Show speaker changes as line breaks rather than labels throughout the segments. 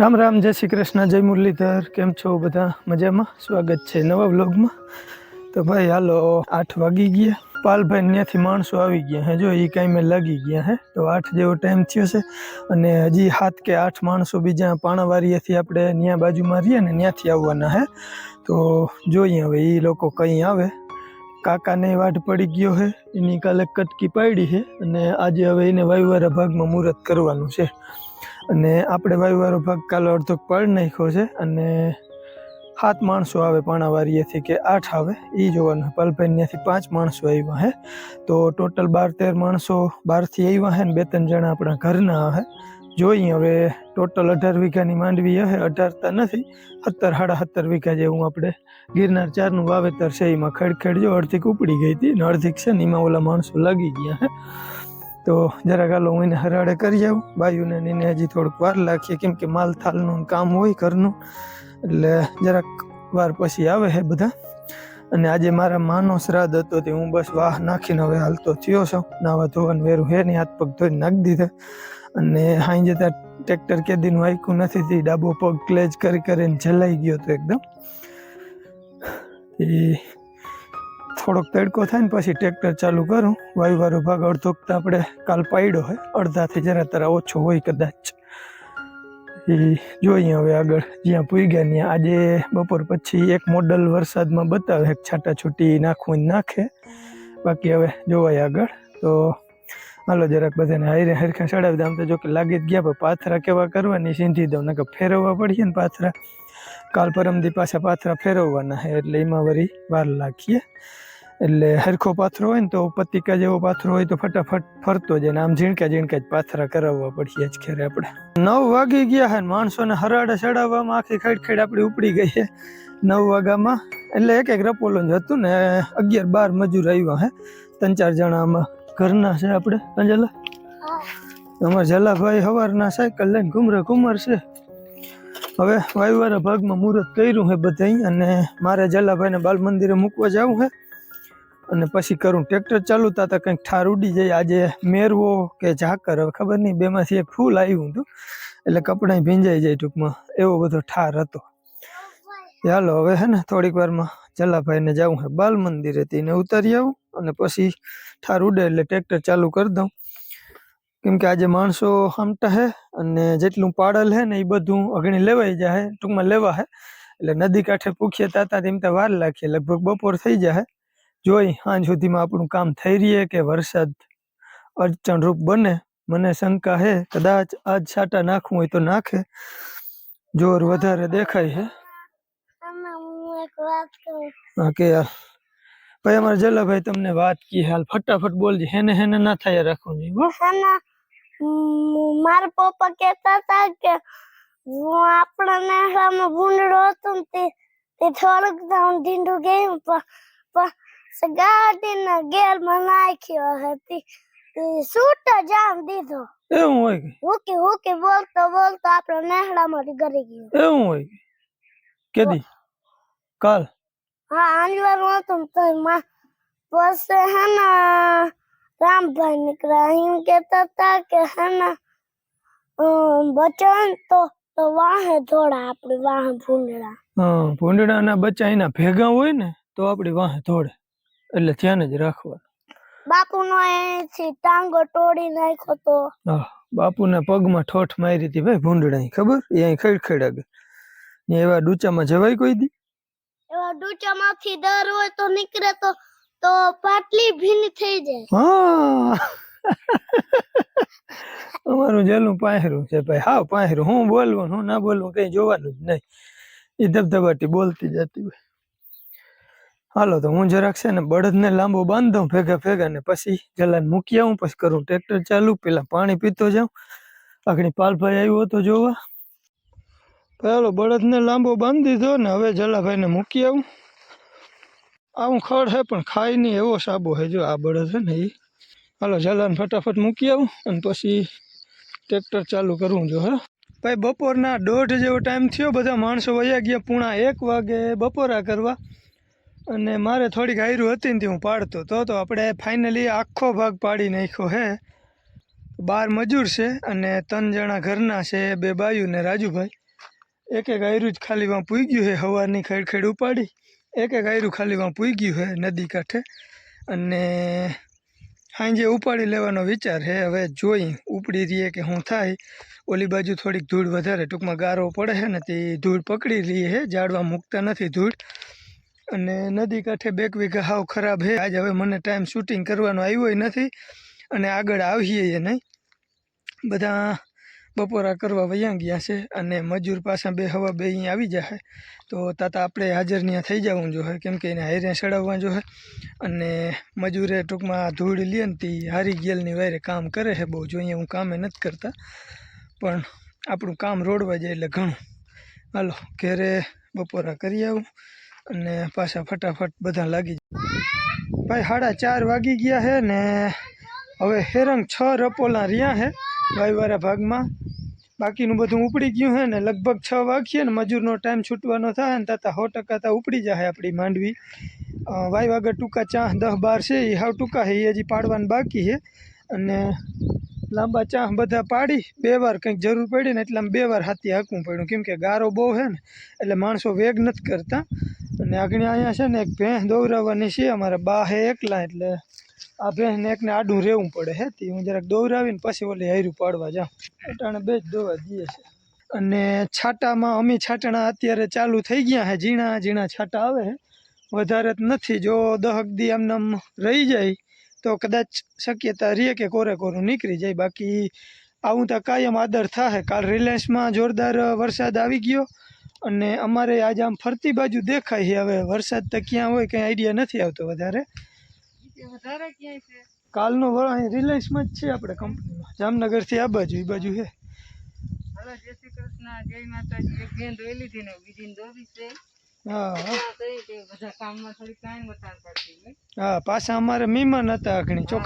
રામ રામ, જય શ્રી કૃષ્ણ, જય મુરલીધર, કેમ છો બધા? મજામાં? સ્વાગત છે નવા વ્લોગમાં. તો ભાઈ, હાલો, આઠ વાગી ગયા. પાલભાઈ ત્યાંથી માણસો આવી ગયા હે, જો એ કાંઈ લાગી ગયા હે. તો આઠ જેવો ટાઈમ થયો છે. અને હજી સાત કે આઠ માણસો બીજા પાણાવારીએથી આપણે ત્યાં બાજુમાં રહીએ ને ત્યાંથી આવવાના હે. તો જોઈએ હવે એ લોકો કંઈ આવે. કાકાને વાટ પડી ગયો છે એની કાલે કટકી પાડી છે અને આજે હવે એને વાયુવારા ભાગમાં મુહૂર્ત કરવાનું છે. અને આપણે વાયુવાળો ભાગ કાલો અડધો પડ નાખ્યો છે અને સાત માણસો આવે પાણાવારીએથી કે આઠ આવે એ જોવાનું પલભાઈ પાંચ માણસો આવ્યા હે. તો ટોટલ બાર તેર માણસો બારથી આવ્યા હે ને બે ત્રણ જણા આપણા ઘરના આવે જોઈએ હવે ટોટલ અઢાર વીઘાની માંડવી હે, અઢારતા નથી. સત્તર, સાડા સત્તર વીઘા જેવું આપણે ગિરનાર ચારનું વાવેતર છે, એમાં ખેડખેડ જો અડધીક ઉપડી ગઈ હતી ને અડધીક છે ને એમાં ઓલા માણસો લાગી ગયા હે. તો જરાક હાલો હું એને હરાડે કરી આવું. બાયુને એને હજી થોડુંક વાર લાગીએ કેમ કે માલ થાલનું કામ હોય ઘરનું. એટલે જરાક વાર પછી આવે છે બધા. અને આજે મારા માનો શ્રાદ્ધ હતો તે હું બસ વાહ નાખીને હવે હાલતો થયો છું. નાવા ધોવાનું વેરું હે નહીં. હાથ પગ ધોઈને નાખી દીધા. અને હાઈ જતા ટ્રેક્ટર કેદીનું આયકું નથી થી ડાબો પગ ક્લેજ કરી કરીને જલાઈ ગયો તો એકદમ. એ થોડોક તડકો થાય ને પછી ટ્રેક્ટર ચાલુ કરું. વાયુવારો ભાગ અડધો તો આપણે કાલ પાડ્યો હોય. અડધાથી જરા તરા ઓછો હોય કદાચ. એ જોઈએ હવે આગળ. જ્યાં પૂઈ ગયા ત્યાં આજે બપોર પછી એક મોડલ વરસાદમાં બતાવે. એક છાટા છૂટી નાખવું નાખે. બાકી હવે જોવાય આગળ. તો હાલો જરાક બધાને હારે હરખા ચડાવી દઉં તો જો કે લાગી જ ગયા, પણ પાથરા કેવા કરવાની? સીંધી દઉં. નકર ફેરવવા પડીએ ને પાથરા. કાલ પરમદી પાછા પાથરા ફેરવવાના છે, એટલે એમાં વળી વાર લાગીએ. એટલે હરખો પાથરો હોય ને તો પતિકા જેવો પાથરો હોય તો ફટાફટ ફરતો જાય ને આમ ઝીણકા ઝીણકા જ પાથરા કરાવવા પડીએ જ ખેરે આપણે. નવ વાગી ગયા હે ને માણસોને હરાડે ચડાવવામાં આખી ખેડ ખેડ આપણી ઉપડી ગઈ છે નવ વાગ્યામાં. એટલે એક એક રપોલો જ હતું ને અગિયાર બાર મજૂર આવ્યા હે. ત્રણ ચાર જણા આમાં ઘરના છે આપણે. અંજલા? અમારા જલાભાઈ સવારના સાયકલ લઈને ઘુમરે ઘુમર છે. હવે વાયુવારા ભાગમાં મુહૂર્ત કર્યું છે બધા અને મારે જલાભાઈને બાલ મંદિરે મૂકવા જવું છે અને પછી કરું. ટ્રેક્ટર ચાલુ તા તા કંઈક ઠાર ઉડી જાય. આજે મેરવો કે ઝાકર, હવે ખબર નહીં, બેમાંથી એક ફૂલ આવ્યું હતું. એટલે કપડાં ભીંજાઈ જાય ટૂંકમાં. એવો બધો ઠાર હતો. ચાલો હવે હે ને, થોડીક વારમાં જલાભાઈને જવું હે. બાલ મંદિરે તેને ઉતારી આવું અને પછી ઠાર ઉડે એટલે ટ્રેક્ટર ચાલુ કરી દઉં. કેમ કે આજે માણસો હમટા હે અને જેટલું પાડલ હે ને એ બધું અગણી લેવાઈ જાય ટૂંકમાં લેવા હે. એટલે નદી કાંઠે પૂખીએ તાતા તેમ તો વાર લાગીએ. લગભગ બપોર થઈ જાય જોઈ સાંજ સુધીમાં આપણું કામ થઈ રહીએ કે વરસાદ અડચણ રૂપ બને મને શંકા હે કદાચ આજ છાંટા નાખવું હોય તો નાખે. જોર વધારે દેખાય છે
આમાં હું એક વાત કહું.
હા કે યાર. ભાઈ અમારે જલાભાઈ તમને વાત કી હાલ ફટાફટ બોલજે હેને હેને ના થાય રાખવું જોઈએ હો.
હના મ- મારા પપ્પા કહેતા હતા કે હું આપણને સામે ભૂંડડો હતો ને તે તે થોડુંક દામ ઢીંડું ગયું પણ ગાડીના ગેરમાં નાખ્યો હતી તે સૂટ જ આમ દીધો
એવું હોય કે
હુકી હુકી બોલતો બોલતો આપણો નેહડામાંથી ગરી ગયો
એવું હોય કે કેદી કાલ
હા આંજવાનું હતું ને તોયમાં પછી હેના રામભાઈ નીકળ્યા એમ કહેતા હતા કે હેના બચન તો તો વાહે થોડા આપણે વાહે ભૂંડડા
હા ભૂંડડાના બચ્ચા એના ભેગા હોય ને તો આપણી વાહે ધોડે એટલે ધ્યાન જ રાખવાનું.
બાપુનો અહીંથી ટાંગો તોડી નાખ્યો તો.
હા બાપુના પગમાં ઠોઠ મારી હતી ભાઈ ભૂંડડા ખબર? એ અહીં ખેડ આગળ ને એવા ડૂચામાં જવાય કોઈ દી?
એવા ડૂચામાંથી દર હોય તો નીકળે તો તો પાટલી ભીની થઈ જાય.
હા. અમારું જેલું પાહેરું છે ભાઈ. હા પાહેરું. હું બોલવું હું ના બોલવું કઈ જોવાનું જ નહીં. એ ધબધબાટી બોલતી જતી હોય. હાલો, તો હું જરાક છે ને બળદને લાંબો બાંધો, ભેગા ભેગા ને પછી જલાન મૂકી આવું, પછી કરું ટ્રેક્ટર ચાલુ, પેલા પાણી પીતો જાઉં. આગળ પાલભાઈ આવ્યો હતો જોવા. પેલો બળદને લાંબો બાંધી દીધો ને હવે જલાભાઈને મૂકી આવું. આવું ખડ હે, પણ ખાય નહીં એવો સાબો હે જો આ બળદ છે ને એ હાલો જલાને ફટાફટ મૂકી આવું અને પછી ટ્રેક્ટર ચાલુ કરવું જો, હા. ભાઈ, બપોરના દોઢ જેવો ટાઈમ થયો, બધા માણસો વયા ગયા પૂણા એક વાગે બપોરા કરવા. અને મારે થોડીક આયરું હતી ને હું પાડતો તો તો આપણે ફાઇનલી આખો ભાગ પાડી નાખ્યો હે. બાર મજૂર છે અને ત્રણ જણા ઘરના છે, બે બાયુ ને રાજુભાઈ. એક એક આયરું જ ખાલી વાં પૂઈ ગયું છે હવાની ખેડ ખેડ ઉપાડી. એક એક આયરું ખાલી વાં પૂઈ ગયું છે નદી કાંઠે. અને સાંજે ઉપાડી લેવાનો વિચાર છે હવે જોઈ ઉપડી રહીએ કે શું થાય. ઓલી બાજુ થોડીક ધૂળ વધારે, ટૂંકમાં ગારો પડે છે ને તે ધૂળ પકડી લઈએ છે ઝાડવા મૂકતા નથી ધૂળ. અને નદી કાંઠે બેક વીઘા હાવ ખરાબ છે આજે હવે મને ટાઈમ શૂટિંગ કરવાનો આવ્યો નથી અને આગળ આવીએ નહીં. બધા બપોરા કરવા વયા ગયા છે અને મજૂર પાછા બે હવા બે અહીં આવી જશે તો તાતા આપણે હાજર ત્યાં થઈ જવું જોઈએ કેમ કે એને હારે ચડાવવા જોઈએ અને મજૂરે ટૂંકમાં ધૂળ લે ને તે હારી ગયેલની વાયરે કામ કરે છે બહુ. જો અહીંયા હું કામે નથી કરતા. પણ આપણું કામ રોડવા જાય એટલે ઘણું. હાલો, ઘરે બપોરા કરી આવું. અને પાછા ફટાફટ બધા લાગી ભાઈ સાડા ચાર વાગી ગયા છે ને હવે હેરંગ છ રપોલા રહ્યા છે વાયવાળા ભાગમાં. બાકીનું બધું ઉપડી ગયું છે ને લગભગ છ વાગીએ ને મજૂરનો ટાઈમ છૂટવાનો થાય ને તાતા સો ટકા તા ઉપડી જાય આપણી માંડવી. અ, વાગર ટૂંકા ચાહ દસ બાર છે એ હાવ ટૂંકા છે એ હજી પાડવાનું બાકી છે અને લાંબા ચાહ બધા પાડી, બે વાર કંઈક જરૂર પડી ને એટલે આમ બે વાર હાથી હાંકવું પડ્યું. કેમ કે ગારો બહુ છે ને, એટલે માણસો વેગ નથી કરતા. અને આગળ અહીંયા છે ને એક ભેંસ દોવરાવવાની છે, અમારા બા હે એકલા, એટલે આ ભેંસને એકને આડું રહેવું પડે હે. તે હું જરાક દોવરાવીને પછી ઓલી હાયરું પાડવા જાઉં. અટાણે બે જ દોવા દઈએ છે. અને છાટામાં અમી છાટણા અત્યારે ચાલુ થઈ ગયા છે. ઝીણા ઝીણા છાટા આવે છે. વધારે નથી. જો દહક દી આમને આમ રહી જાય તો કદાચ શક્યતા રહે કે કોરે કોરું નીકળી જાય. બાકી આવું તો કાયમ આદર થાય કાલ રિલાયન્સમાં જોરદાર વરસાદ આવી ગયો અને અમારે આજે આમ ફરતી બાજુ દેખાય છે. હવે વરસાદ તો ક્યાં હોય કંઈ આઈડિયા નથી આવતો વધારે. કાલનો રિલાયન્સમાં જ છે આપણે કંપનીમાં. જામનગરથી આ બાજુ એ બાજુ છે.
જય શ્રી કૃષ્ણ. જય માતાજી. એક બેન દોઈ લીધી ને બીજી છે.
હા હા. હા પાછા અમારે મહેમાન હતા
અગ્નિ થતું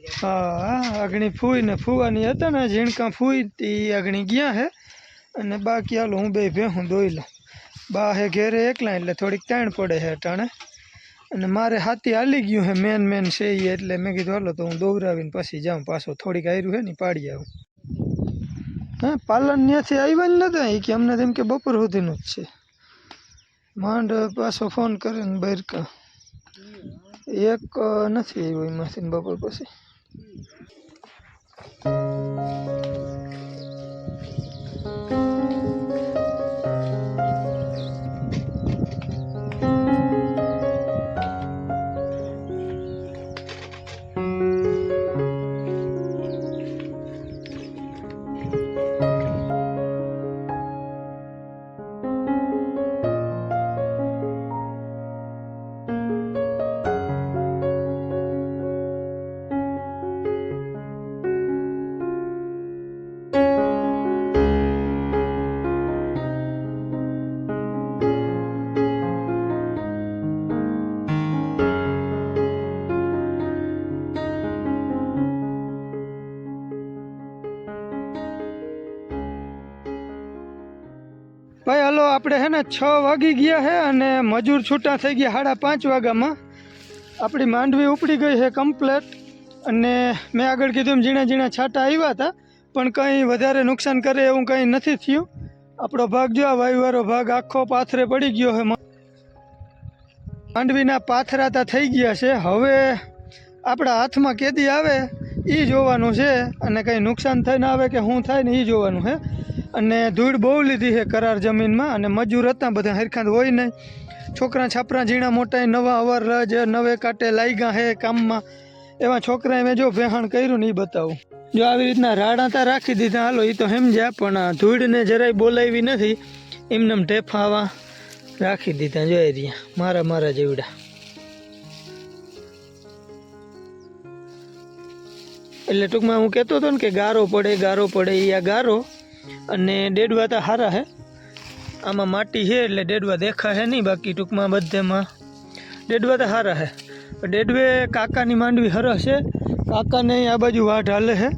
જાય.
હા હા અગણી ફૂઈ ને ફૂવાની હતા ને ઝીણકા ફૂઈ તે અગણી ગયા હે. અને બાકી હાલો હું બે ભેહું દોઈ લઉં. બા હે ઘેરે એકલા એટલે થોડીક તાણ પડે છે અટાણે. અને મારે હાથી હાલી ગયું હે મેન મેન છે એટલે મેં કીધું હાલો તો હું દોવરાવીને પછી જાઉં પાછો થોડીક આયરું હે ને પાડી આવું. હા, પાલન ત્યાંથી આવ્યા જ નતા? એ કે અમને તેમ કે બપોર સુધીનું જ છે. માંડ પાછો ફોન કરે ને બહાર એક નથી આવ્યો એમાંથી બપોર પછી. આપણે હે ને છ વાગી ગયા છે અને મજૂર છૂટા થઈ ગયા સાડા પાંચ વાગ્યામાં. આપણી માંડવી ઉપડી ગઈ છે કમ્પ્લેટ અને મેં આગળ કીધું એમ ઝીણા ઝીણા છાંટા આવ્યા હતા, પણ કંઈ વધારે નુકસાન કરે એવું કંઈ નથી થયું. આપણો ભાગ જો આ વાયુવારો ભાગ આખો પાથરે પડી ગયો છે માંડવીના પાથરાતા થઈ ગયા છે. હવે આપણા હાથમાં કેદી આવે એ જોવાનું છે. અને કંઈ નુકસાન થઈને આવે કે શું થાય ને એ જોવાનું છે. અને ધૂળ બહુ લીધી છે કરાર જમીનમાં અને મજૂર હતા બધા હરખાંત હોય નહીં. છોકરા છાપરા ઝીણા મોટા નવા અવર જે નવે કાંટે લાગ્યા હે કામમાં. એવા છોકરાએ મેં જો વેહાણ કર્યું ને એ બતાવું. જો આવી રીતના રાડા તા રાખી દીધા, હાલો એ તો સમજ્યા, પણ ધૂળને જરાય બોલાવી નથી. એમને ઢેફાવા રાખી દીધા, જોઈ રહ્યા, મારા મારા જેવડા. એટલે ટૂંકમાં હું કહેતો હતો ને કે ગારો પડે ગારો પડે એ આ ગારો અને ડેડવા તો સારા હે. આમાં માટી છે એટલે ડેડવા દેખાશે નહીં, બાકી ટૂંકમાં બધેમાં ડેડવા તો સારા હે. ડેડવે કાકાની માંડવી હરસ છે. કાકાને આ બાજુ વાઢ હાલે છે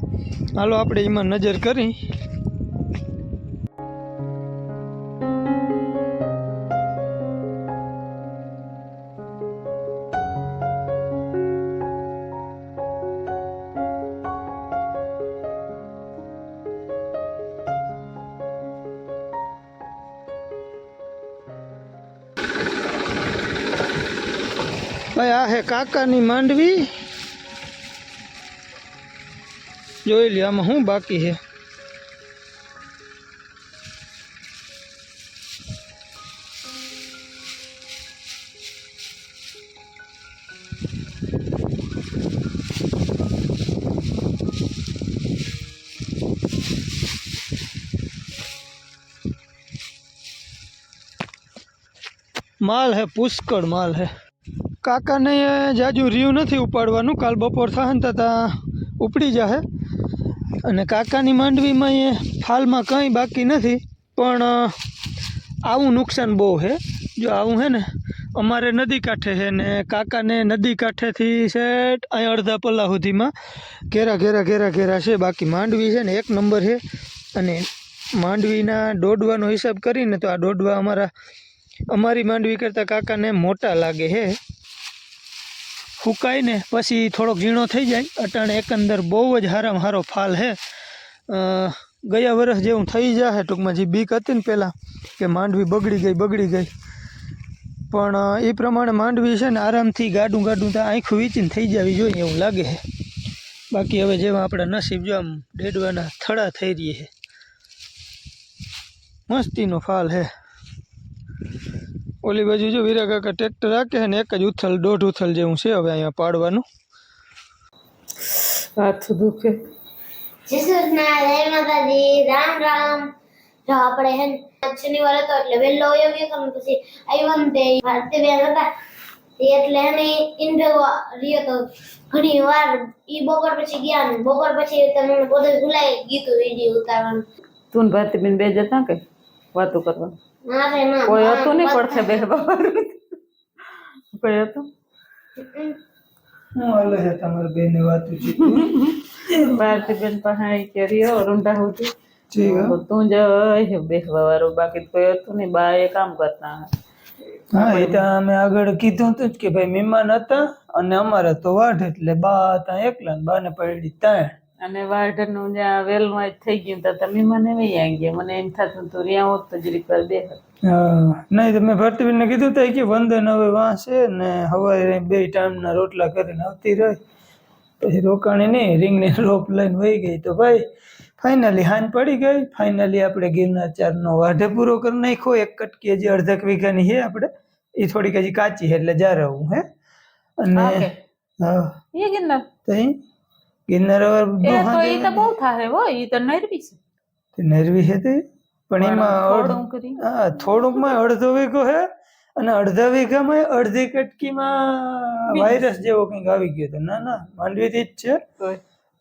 હાલો આપણે એમાં નજર કરી. કાકાની માંડવી. જોઈ લે આમાં શું બાકી છે? માલ હે પુષ્કળ માલ હે. કાકાને જાજુ રહ્યું નથી ઉપાડવાનું. કાલ બપોર થાન ને ઉપડી જાહે. અને કાકાની માંડવીમાં એ ફાલમાં કંઈ બાકી નથી, પણ આવું નુકસાન બહુ છે જો આવું હે ને, અમારે નદી કાંઠે છે ને કાકાને નદી કાંઠેથી સેટ અહીં અડધા પલ્લા સુધીમાં ઘેરા ઘેરા ઘેરા ઘેરા છે. બાકી માંડવી છે ને એક નંબર છે અને માંડવીના દોડવાનો હિસાબ કરીને તો આ દોડવા અમારા, અમારી માંડવી કરતાં કાકાને મોટા લાગે છે ફૂકાય ને પછી થોડોક ઝીણો થઈ જાય. અટાણે એકંદર બહુ જ હારામાં હારો ફાલ છે ગયા વર્ષ જેવું થઈ જશે ટૂંકમાં જે બીક હતી ને પહેલાં કે માંડવી બગડી ગઈ બગડી ગઈ. પણ એ પ્રમાણે માંડવી છે ને આરામથી ગાડું ગાડું તો આંખું વીચીને થઈ જવી જોઈએ એવું લાગે છે બાકી હવે જેવા આપણા નસીબ જો આમ ડેડવાના થડા થઈ રહી છે મસ્તીનો ફાલ છે ઓલી બાજુ જો વીરા કાકા ટ્રેક્ટર રાખે છે ને એક જ ઉથલ દોઢ ઉથલ જેવું છે હવે અહીંયા પાડવાનું.
હાથ દુખે.
રામ રામ. જો આપણે હે શનિવાર હતો એટલે વહેલો પછી આવ્યો ને તે ભારતીબેન હતા. તે એટલે એને ઇન્ટરવ્યુ રહ્યો તો ઘણી વાર ઈ બપોર પછી ગયા ને બપોર પછી તમને બધું ભૂલાઈ ગયું વીડિયો ઉતારવાનું.
તું ભારતીબેન બે જતા કે? વાતો કરવા
ના રે ના
કોઈ હતું નહીં પડશે બે વાળું. કોઈ હતું?
હું હાલે છે તમારી બેને વાતું
ભારતીબેન પાસે આઈ કે રહ્યો રૂંઢા સુધી. તું જ બેસવા વાળું બાકી કોઈ હતું નહીં બા એ કામ કરતા
હા એ તો અમે આગળ કીધું હતું જ કે ભાઈ મહેમાન હતા અને અમારે તો વાઢ એટલે બા હતા એકલા ને બાને પડી તાણ
અને વાઢનું જ્યાં વેલમાં જ થઈ ગયું તો તમે મને આવી ગયા મને એમ થતું તું રહ્યા હોત તો જરીક વાર બે
હા નહીં તમે ભરતીબેનને કીધું તું કે વંદન હવે વાંચે ને હવારે બે ટાઈમના રોટલા કરીને આવતી રહી. પછી રોકાણી નહીં રિંગની રોપ લઈને વહી ગઈ તો ભાઈ ફાઇનલી હાન પડી ગઈ. ફાઇનલી આપણે ગિરનાર ચારનો વાઢે પૂરો કરી નાખ્યો. એક કટકી હજી અડધક વીઘાની છે આપણે. એ થોડીક હજી કાચી છે એટલે જા રહું હે. અને હા
એ ગિરનાર?
તો ગિરનાર હવે
એ તો તો બહુ થાય હો ઈ તો નરવી છે.
તે નરવી છે તે? પણ એમાં હા થોડુંકમાં અડધો વીઘો હે અને અડધા વીઘામાં અડધી કટકીમાં વાયરસ જેવો કંઈક આવી ગયો હતો ના ના માંડવીથી જ છે.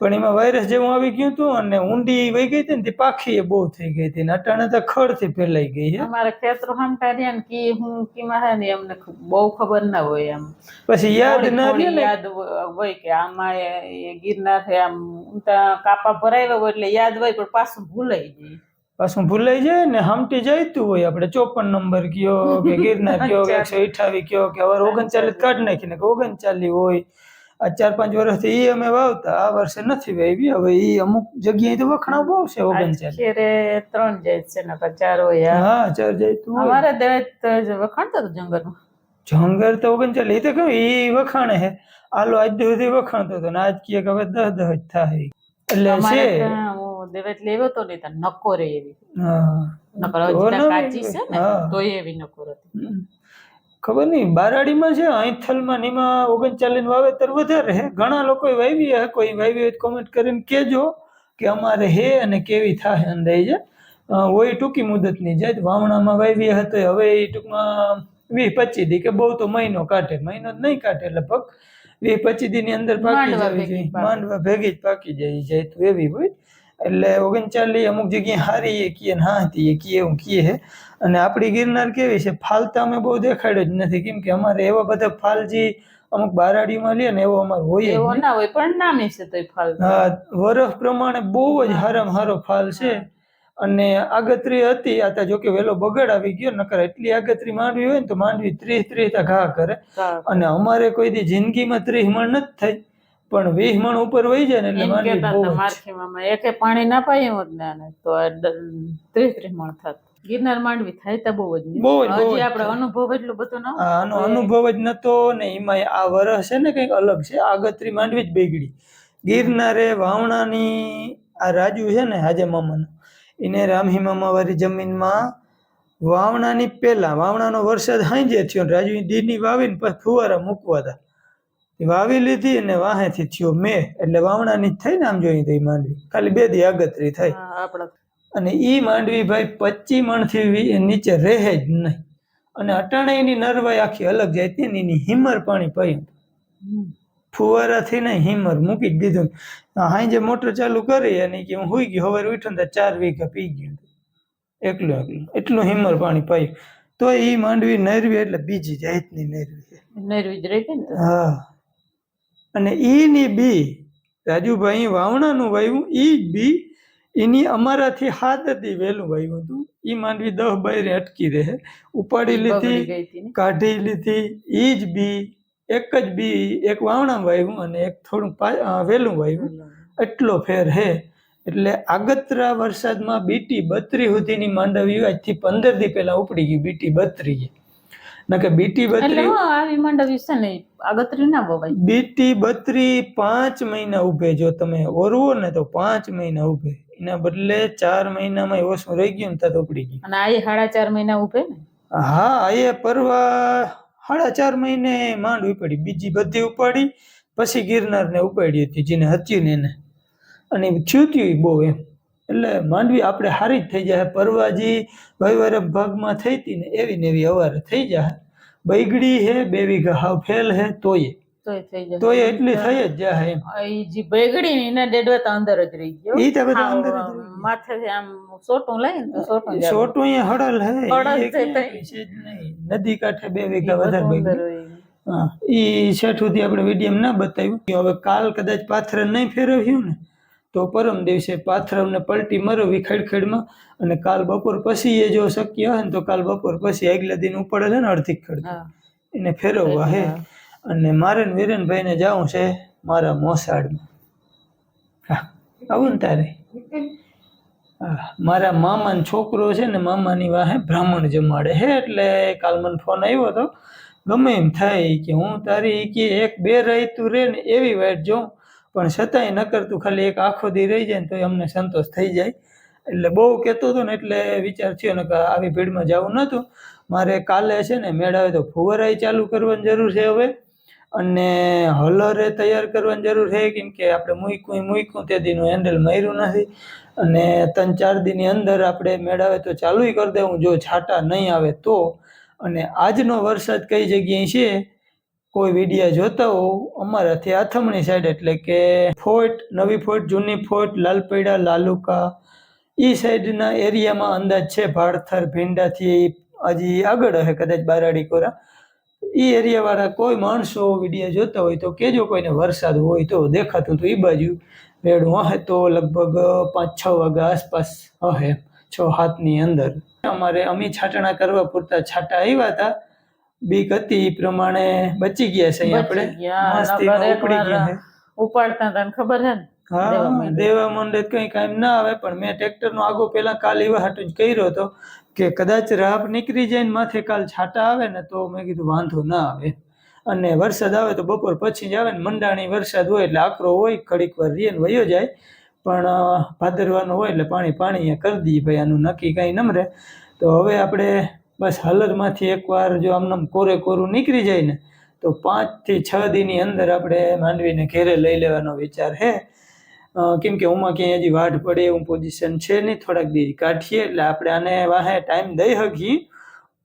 પણ એમાં વાયરસ જેવું આવી ગયું હતું અને ઊંડી વહી ગઈ હતી ને તે પાખી બહુ થઈ ગઈ હતી ને અટાણે તો ખડથી ફેલાઈ ગઈ છે
અમારે ખેતરો હમતા રહ્યા ને કી હું કીમાં હે ને એમને બહુ ખબર ના હોય એમ.
પછી યાદ ના રહે ને?
યાદ હોય કે આમાં એ- ગિરનાર છે આમ ઊંટા કાપા ભરાયા હોય એટલે યાદ હોય પણ પાછું ભૂલાઈ જાય.
પાછું ભૂલાઈ જાય ને હમટી જઈતું હોય આપણે ચોપન નંબર કયો કે ગિરનાર કયો કે એકસો અઠાવી કયો કે હવે ઓગણચાલીસ કાઢ નાખીને કે ઓગણચાલીસ હોય. આ ચાર પાંચ વર્ષથી ઈ અમે વાવતા આ વર્ષે નથી વાવી હવે ઈ અમુક જગ્યાએ તો વખણાવ બહુ છે
ઓગણ
ઓગણચાલીસ.
ખેરે ત્રણ જાય છે ને ચાર હોય
હા ચાર જાય હોય.
અમારે દેવે તો વખાણતા હતું જંગલમાં.
જંગલ તો ઓગણ ઈ તો કહું ઈ વખાણે હે આલો આજ સુધી વખાણતો હતો ને આજ કે હવે દહ દહ જ થાય. એટલે છે.
હું દેવેત લેવો તો નહીં તો નકોરે એવી.
હા.
નકર
તો
હજી
ના
ત્યાં કાચી છે ને તો એવી નકોર હતી.
ખબર નહીં બારાડીમાં છે આઈથલમાં ને એમાં ઓગણચાલીસ વાવેતર વધારે હે ઘણા લોકો વાવી હે કોઈ વાવી હોય કોમેન્ટ કરીને કેજો કે અમારે હે અને કેવી થાય અંદાજે. હોય ટૂંકી મુદતની જાય વાવણામાં વાવી હતો હવે એ ટૂંકમાં વીસ પચીસ દી કે બહુ તો મહિનો કાઢે મહિનો જ નહીં કાઢે લગભગ. વીસ પચીસ દીની અંદર પાકી જવી જોઈએ માંડવા ભેગી જ પાકી જાય જાય તો એવી હોય. એટલે ઓગણચાલી અમુક જગ્યાએ હારી એ ને હા એ કીએ હું કીએ હે. અને આપણી ગિરનાર કેવી છે? ફાલ તો અમે બહુ દેખાડ્યો જ નથી. કેમ કે અમારે એવા બધા ફાલ જે અમુક બારાડીમાં લે ને એવો અમારે હોય
એવો ના હોય પણ નામી છે તો ફાલ
હા વરફ પ્રમાણે બહુ જ હારામાં હારો ફાલ છે. અને આગતરી હતી આ તો જોકે વેલો બગડ આવી ગયો નકર એટલી આગતરી માંડવી હોય ને તો માંડવી ત્રીસ ત્રીસ તા ઘા કરે. અને અમારે કોઈ દી જિંદગીમાં ત્રીસ મણ નથી થઈ. પણ વીસ મણ ઉપર વહી જાય ને એટલે
એમ
માંડવી
કેતા
બહુ જ.
મારખીમાં એકે પાણી ના પાયું હોત ને આને તો આ ડ- ત્રીસ ત્રીસ મણ થાત ગિરનાર માંડવી થાય તો બહુ જ નહીં.
બહુ જ, બહુ જ
હજી આપણે અનુભવ એટલો બધો ન હોય.
આનો અનુભવ જ નતો ને એમાં આ વરસ છે ને કંઈક અલગ છે આગતરી માંડવી જ બગડી ગિરનારે વાવણાની આ રાજુ છે ને હાજે મામાનો એને રામહી મામા વાળી જમીનમાં વાવણાની પહેલા વાવણાનો વરસાદ હાંજે થયો ને રાજુ દીની વાવીને પછી ફુવારા મૂકવા હતા વાવી લીધી અને વાહેથી થયો મે. એટલે વાવણાની જ થઈ ને આમ જોઈ તો માંડવી. ખાલી બે દી આગતરી થઈ. અને ઈ માંડવી ભાઈ પચી મણથી નીચે રહે જ નહીં. અને અટાણે એની નરવાઈ આખી અલગ જાય હતી ને એની હિમર પાણી પયું
ફુવારા
ફુવારાથી ને હિમર મૂકી જ દીધું. હાંજે મોટર ચાલુ કરી અને કે હું હુઈ ગયો હવે ઉઠ્યો ને ચાર વીઘા પી ગયું. એકલું એકલું. એટલું હિમર પાણી પાયું તો ઈ માંડવી નરવી એટલે બીજી જાતની નરવી
નરવી જ રહી.
હા. અને ઈની બી રાજુભાઈ વાવણાનું વાવ્યું ઈ જ બી એની અમારાથી હાથ હતી વહેલું વાવ્યું હતું. એ માંડવી દહ બાયરે અટકી રહે. ઉપાડી લીધી. કાઢી લીધી. ઈ જ બી એક જ બી એક વાવણા વાવ્યું અને એક થોડું વહેલું વાવ્યું એટલો ફેર હે. એટલે આગતરા વરસાદમાં બીટી બત્રી સુધીની માંડવી આજથી પંદર દી પહેલા ઉપડી ગઈ બીટી બત્રી નકે બીટી બત્રી
આવી માંડવી છે ને આગતરી ના બોવાય
બીટી બત્રી પાંચ મહિના ઉભે જો તમે ઓરવો ને તો પાંચ મહિના ઉભે એના બદલે ચાર મહિનામાં ઓછું રહી ગયું ને તરત ઉપડી ગયું
અને આ સાડા ચાર મહિના ઉભે ને?
હા એ પરવા સાડા ચાર મહિને માંડ ઉપાડી. બીજી બધી ઉપાડી પછી ગિરનાર ને ઉપાડી હતી જેને હતી ને એને. અને થયું બહુ એમ. એટલે માંડવી આપણે હારી જ થઈ જાય. પરવાજી વહીવર ભાગમાં થઈ હતી ને એવી ને એવી અવારે થઈ જાય. બૈગડી હે બે વીઘા હાવ ફેલ હે તોય.
તોય
એટલી થઈ જ જાય એમ.
જે બગડી ને એના ડેડવા તો અંદર જ રહી ગયો.
ઈ તો બધા અંદર જ
આમ સોટું લઈ ને તો સોટું આવે.
છોટું હળલ હે. નદી કાંઠે બે વીઘા વધારે બૈગડી. હા. ઈ શેઠ સુધી આપણે વીડિયો ના બતાવ્યું હવે કાલ કદાચ પાથરે નહીં ફેરવ્યું ને તો પરમ દિવસે પાથરવને પલટી મરવી ખેડખેડમાં અને કાલ બપોર પછી એ જો શક્ય હોય ને તો કાલ બપોર પછી આગલા દિન ઉપડે છે ને અડધી ખેડ એને ફેરવવા હે. અને મારે ને વિરેનભાઈને જાવું છે મારા મોસાળમાં. હા આવું ને તારે? મારા મામાનો છોકરો છે ને મામાની વાહે બ્રાહ્મણ જમાડે હે એટલે કાલ મને ફોન આવ્યો હતો ગમે એમ થાય કે હું તારી કે એક બે રહી તું રે ને એવી વાઈટ જોઉં પણ છતાંય નકર તું ખાલી એક આખો દી રહી જાય ને તો અમને સંતોષ થઈ જાય. એટલે બહુ કહેતો હતો ને, એટલે વિચાર થયો ને કે આવી ભીડમાં જવું નહોતું. મારે કાલે છે ને મેળાવે તો ફુવારાઈ ચાલુ કરવાની જરૂર છે હવે. અને હલરે તૈયાર કરવાની જરૂર છે, કેમ કે આપણે મૂકું મૂકું તે દીનું હેન્ડલ માર્યું નથી. અને ત્રણ ચાર દીની અંદર આપણે મેળાવે તો ચાલુય કરી દેવું, જો છાંટા નહીં આવે તો. અને આજનો વરસાદ કઈ જગ્યાએ છે? કોઈ વિડીયા જોતા હોવ અમારાથી આથમણી સાઈડ એટલે કે ફોર્ટ, નવી ફોર્ટ, જૂની ફોર્ટ, લાલપેડા, લાલુકા એ સાઈડના એરિયામાં અંદાજ છે ભાડથર, ભીંડાથી હજી આગળ હશે કદાચ બારાડી કોરા. એ એરિયાવાળા કોઈ માણસો વિડિયા જોતા હોય તો કેજો કોઈને વરસાદ હોય તો દેખાતું તો એ બાજુ. રેડું હશે તો લગભગ પાંચ છ વાગ્યા આસપાસ હશે છ હાથની અંદર. અમારે અમી છાટણા કરવા પૂરતા છાટા આવ્યા હતા. બીક હતી એ પ્રમાણે બચી ગયા છે આપણે.
ઉપાડતા તને ખબર છે ને?
હા દેવા મંડે. કઈ કામ ના આવે પણ મેં ટ્રેક્ટરનો આગો પેલા કાલ એવા હાટું જ કર્યો હતો કે કદાચ રાપ નીકળી જાય ને માથે કાલ છાંટા આવે ને તો મેં કીધું વાંધો ના આવે. અને વરસાદ આવે તો બપોર પછી જ આવે ને મંડાણી વરસાદ હોય એટલે આકરો હોય ઘડીક વાર રીએ વયો જાય. પણ ભાદરવાનો હોય એટલે પાણી પાણી કરી દઈએ ભાઈ આનું નક્કી કાંઈ નમરે. તો હવે આપણે બસ હલરમાંથી એકવાર જો આમનામ કોરે કોરું નીકળી જાય ને, તો પાંચથી છ દીની અંદર આપણે માંડવીને ઘેરે લઈ લેવાનો વિચાર હે. કેમ કે ઉમાં ક્યાંય હજી વાઢ પડે એવું પોઝિશન છે નહીં, થોડાક દી કાઢીએ એટલે આપણે આને વાહે ટાઈમ દઈ શકીએ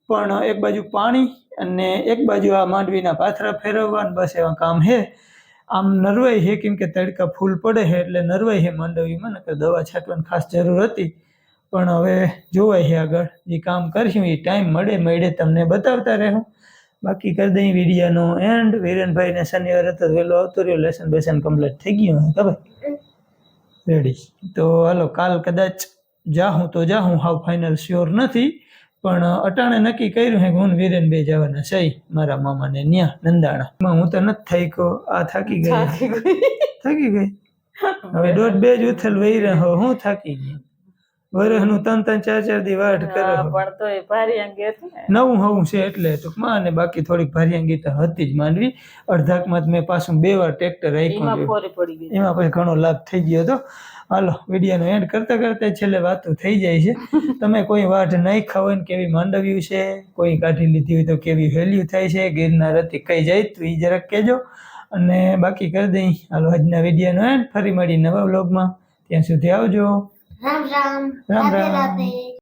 પણ એક બાજુ પાણી અને એક બાજુ આ માંડવીના પાથરા ફેરવવા બસ એવા કામ હે. આમ નરવાઈ હે, કેમ કે તડકા ફૂલ પડે છે એટલે નરવાઈ હે માંડવીમાં, નકર દવા છાંટવાની ખાસ જરૂર હતી. પણ હવે જોવાય આગળ. જે કામ કરશું એ ટાઈમ મળે મળે તમને બતાવતા રહેવું બાકી કરી દઈ વિડીયાનો એન્ડ વિરેનભાઈને શનિવારે તો વહેલો આવતો રહ્યો. લેસન બેસન કમ્પ્લીટ થઈ ગયું હે ખબર? રેડી તો હાલો કાલ કદાચ જાહું તો જાહું. હાવ ફાઇનલ શ્યોર નથી. પણ અટાણે નક્કી કર્યું હે કે હું વિરેન બે જવાના. છે મારા મામાને ન્યા નંદાણા. હું તો નથી થઈ કો આ થાકી ગઈ.
થાકી ગઈ.
થાકી ગઈ. હવે દોઢ બે જ ઉથલ વહી રહ્યો હું થાકી ગઈ. વરસનું ત્રણ ત્રણ ચાર ચાર દી વાટ કરે.
પણ તો એ ભારી અંગે હતી
નવું હવું છે એટલે ટૂંકમાં અને બાકી થોડીક ભારિયાંગી તો હતી જ માનવી. અડધાકમાં જ મેં પાછું બે વાર ટ્રેક્ટર રાખ્યું એમાં પછી ઘણો લાભ થઈ ગયો હતો. હાલો વિડીયોનો એન્ડ કરતા કરતા છેલ્લે વાતો થઈ જાય છે. તમે કોઈ વાટ નહીં ખાવ ને કેવી માંડવ્યું છે કોઈ કાઢી લીધી હોય તો કેવી વેલ્યુ થાય છે ગિરનાર હતી કઈ જાય તો એ જરાક કહેજો. અને બાકી કરી દઈ. હાલો આજના વિડીયોનો એન્ડ. ફરી મળી નવા વ્લોગમાં. ત્યાં સુધી આવજો.
રામ રામ
રામ
રાધે
રામ.
રાધે